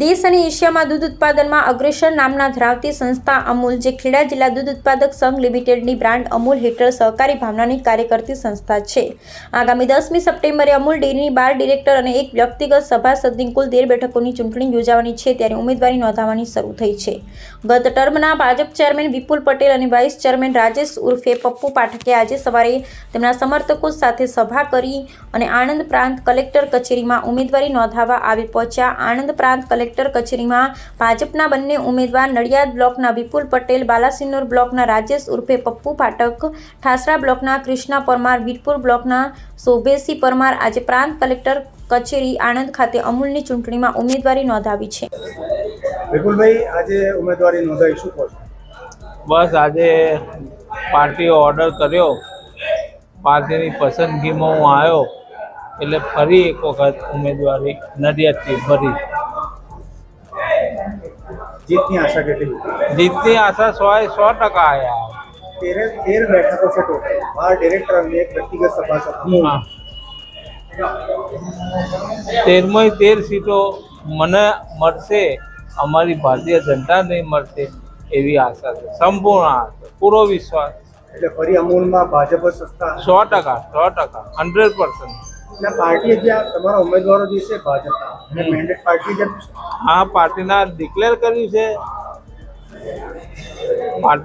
દેશ અને એશિયામાં દૂધ ઉત્પાદનમાં અગ્રેસર નામના ધરાવતી સંસ્થા અમૂલ, જે ખેડા જિલ્લા દૂધ ઉત્પાદક સંઘ લિમિટેડની બ્રાન્ડ અમૂલ હેઠળ સહકારી ભાવનાની કાર્ય કરતી સંસ્થા છે. આગામી દસમી સપ્ટેમ્બરે અમૂલ ડેરીની બાર ડિરેક્ટર અને એક વ્યક્તિગત સભાસદની કુલ તેર બેઠકોની ચૂંટણી યોજાવાની છે, ત્યારે ઉમેદવારી નોંધાવવાની શરૂ થઈ છે. ગત ટર્મના ભાજપ ચેરમેન વિપુલ પટેલ અને વાઇસ ચેરમેન રાજેશ ઉર્ફે પપ્પુ પાઠકે આજે સવારે તેમના સમર્થકો સાથે સભા કરી અને આણંદ પ્રાંત કલેક્ટર કચેરીમાં ઉમેદવારી નોંધાવવા આવી પહોંચ્યા. આણંદ પ્રાંત કલેક્ટર કચેરીમાં ભાજપના બંને ઉમેદવાર નડિયાદ બ્લોકના વિપુલ પટેલ બાલાસિનોર બ્લોકના રાજેશ ઉર્ફે પપ્પુ પાઠક ઠાસરા બ્લોકના કૃષ્ણા પરમાર વીરપુર બ્લોકના શોભેસી પરમાર. આજે પ્રાંત કલેક્ટર કચેરી આણંદ ખાતે અમૂલની ચૂંટણીમાં ઉમેદવારી નોંધાવી છે. વિપુલભાઈ આજે ઉમેદવારી નોંધાવી શું કહો બસ આજે પાર્ટીએ ઓર્ડર કર્યો. પાર્ટીની પસંદગીમાં હું આવ્યો એટલે ફરી એક વખત ઉમેદવારી નડિયાદથી ભરી. જીતની આશા કેટલી જીતની આશા સો સો ટકા આવ્યા તેર તેર બેઠકો છે ટોટલ બાર ડિરેક્ટર અને એક વ્યક્તિગત સભાસદ. તેરમય તેર સીટો મને મળશે અમારી ભારતીય જનતાને મળશે એવી આશા છે. સંપૂર્ણ આશા પૂરો વિશ્વાસ. એટલે ફરી અમૂલમાં ભાજપ સત્તા. સો ટકા સો ટકા હંડ્રેડ પર્સન્ટ અને પાર્ટી જે તમારા ઉમેદવારો જે છે ભાજપના અને મેન્ડેટ પાર્ટી જે આ પાર્ટીના ડિક્લેર કર્યું છે. પાર્ટી